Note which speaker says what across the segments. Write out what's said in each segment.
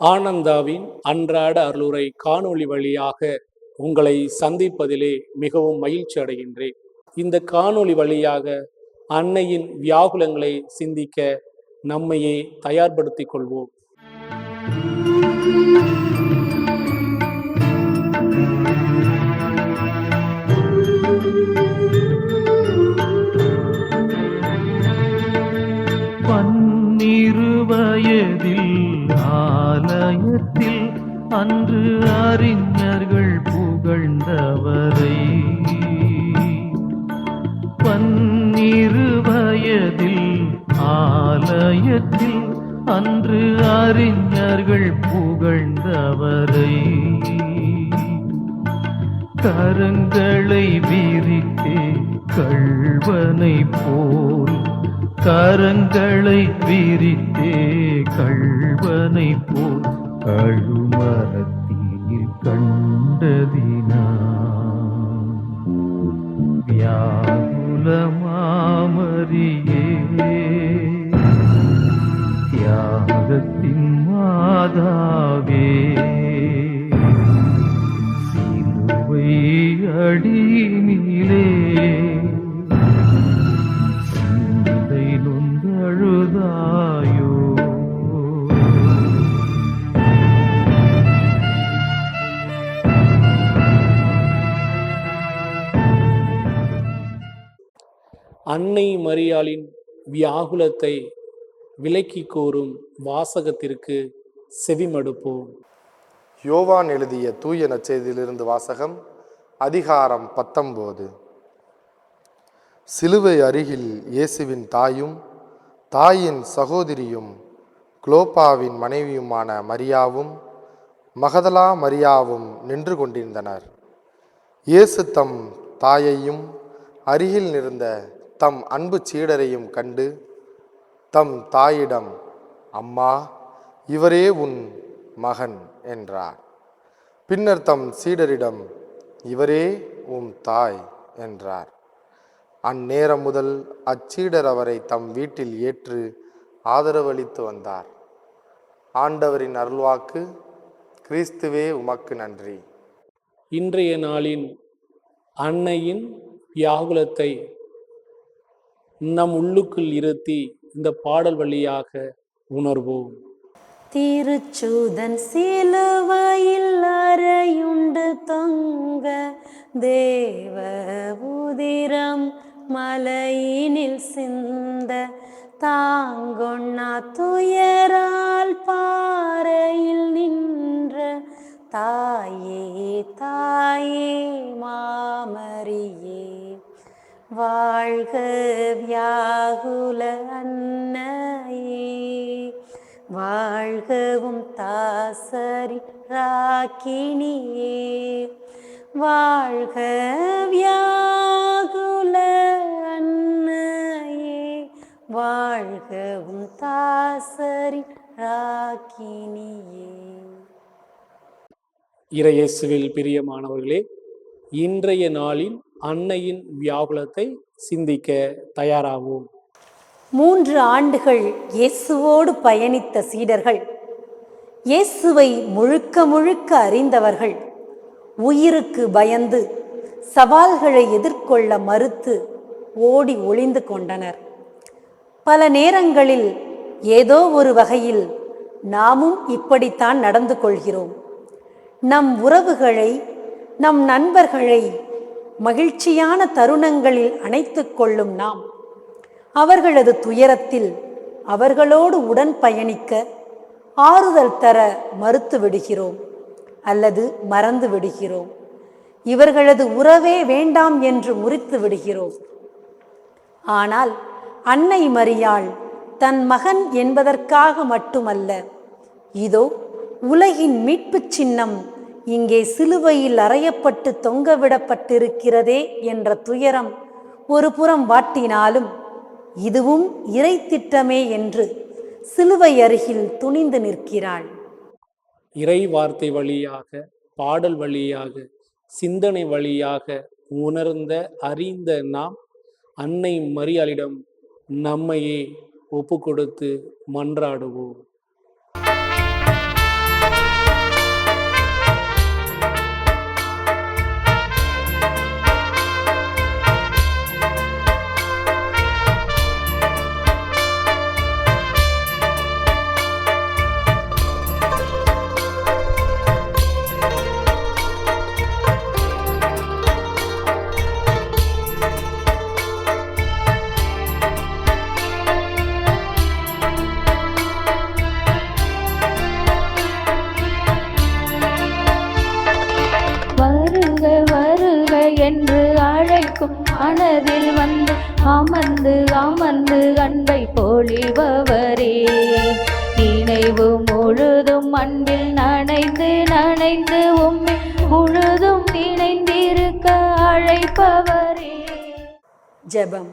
Speaker 1: ஆனந்தாவின் அன்றாட அருளுரை காணொளி வழியாக உங்களை சந்திப்பதிலே மிகவும் மகிழ்ச்சி அடைகின்றேன். இந்த காணொளி வழியாக அன்னையின் வியாகுலங்களை சிந்திக்க நம்மையே தயார்படுத்திக் கொள்வோம்.
Speaker 2: பன்னிரு வயதில் ஆலயத்தில் அன்று அறிஞர்கள் புகழ்ந்தவரை. பன்னிரு வயதில் ஆலயத்தில் அன்று அறிஞர்கள் புகழ்ந்தவரை. கரங்களை விரித்தே கள்வனை போல் கரங்களை விரித்தே கள்வனை போல் கழுமரத்தில் கண்டதினா. வியாகுலமாமரியே தியாகத்தின் மாதாவே
Speaker 1: அன்னை மரியாளின் வியாகுலத்தை விலக்கி கோரும் வாசகத்திற்கு செவிமடுப்போம்.
Speaker 3: யோவான் எழுதிய தூய நச்செய்தியிலிருந்து வாசகம் அதிகாரம் பத்தொம்போது சிலுவை அருகில் இயேசுவின் தாயும் தாயின் சகோதரியும் குளோபாவின் மனைவியுமான மரியாவும் மகதலா மரியாவும் நின்று கொண்டிருந்தனர். இயேசு தம் தாயையும் அருகில் நிறந்த தம் அன்பு சீடரையும் கண்டு தம் தாயிடம் அம்மா இவரே உன் மகன் என்றார். பின்னர் தம் சீடரிடம் இவரே உம் தாய் என்றார். அந்நேரம் முதல் அச்சீடர் அவரை தம் வீட்டில் ஏற்று ஆதரவளித்து வந்தார். ஆண்டவரின் அருள்வாக்கு கிறிஸ்துவே உமக்கு நன்றி.
Speaker 1: இன்றைய நாளின் அன்னையின் வியாகுலத்தை நம் உள்ளுக்குள் இருத்தி இந்த பாடல் வழியாக உணர்வோம்.
Speaker 4: திருச்சூதன் சிலுவையில் அறையுண்டு தொங்க தேவ உதிரம் மலையினில் சிந்த தாங்கொண்ணா துயரால் பாறையில் நின்ற தாயே தாயே மாமரியே. வாழ்க வியாகுல அன்னையே. வாழ்கவும் தாசரி ராக்கினியே. வாழ்க வியாகுல அன்னையே. வாழ்கவும் தாசரி ராக்கினியே.
Speaker 1: இறையேசுவில் பிரியமானவர்களே இன்றைய நாளின் அன்னையின் வியாகுலத்தை சிந்திக்க தயாராவோம்.
Speaker 4: மூன்று ஆண்டுகள் இயேசுவோடு பயணித்த சீடர்கள். இயேசுவை முழுக்க முழுக்க அறிந்தவர்கள். உயிருக்கு பயந்து சவால்களை எதிர்கொள்ள மறுத்து ஓடி ஒளிந்து கொண்டனர். பல நேரங்களில் ஏதோ ஒரு வகையில் நாமும் இப்படித்தான் நடந்து கொள்கிறோம். நம் உறவுகளை நம் நண்பர்களை மகிழ்ச்சியான தருணங்களில் அணைத்து கொள்ளும் நாம். அவர்களது துயரத்தில் அவர்களோடு உடன் பயணிக்க ஆறுதல் தர மறுத்து விடுகிறோம் அல்லது மறந்து விடுகிறோம். இவர்களது உறவே வேண்டாம் என்று முறித்து விடுகிறோம். ஆனால் அன்னை மரியாள் தன் மகன் என்பதற்காக மட்டுமல்ல இதோ உலகின் மீட்புச் சின்னம் இங்கே சிலுவையில் அறையப்பட்டு தொங்கவிடப்பட்டிருக்கிறதே என்ற துயரம் ஒரு புறம் வாட்டினாலும் இதுவும் இறை திட்டமே என்று சிலுவை அருகில் துணிந்து நிற்கிறாள்.
Speaker 1: இறை வார்த்தை வழியாக பாடல் வழியாக சிந்தனை வழியாக உணர்ந்த அறிந்த நாம் அன்னை மரியாளிடம் நம்மையே ஒப்பு கொடுத்து மன்றாடுவோம்.
Speaker 5: அமர்ந்து அமர்ந்து அன்பை பொழிபவரே. நினைவு முழுதும் அன்பில் நனைந்து நனைந்து உம்மை முழுதும் நினைந்திருக்க அழைப்பவரே.
Speaker 4: ஜெபம்.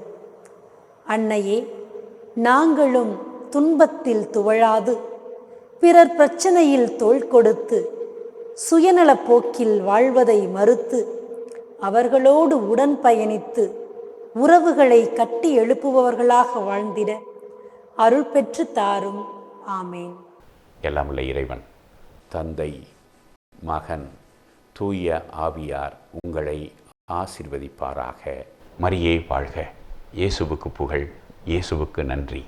Speaker 4: அன்னையே நாங்களும் துன்பத்தில் துவழாது பிறர் பிரச்சனையில் தோள் கொடுத்து சுயநலப் போக்கில் வாழ்வதை மறுத்து அவர்களோடு உடன் பயணித்து உறவுகளை கட்டி எழுப்புபவர்களாக வாழ்ந்திட அருள் பெற்று தாரும். ஆமேன்.
Speaker 6: எல்லாம் உள்ள இறைவன் தந்தை மகன் தூய ஆவியார் உங்களை ஆசிர்வதிப்பாராக. மரியே வாழ்க. இயேசுவுக்கு புகழ் இயேசுவுக்கு நன்றி.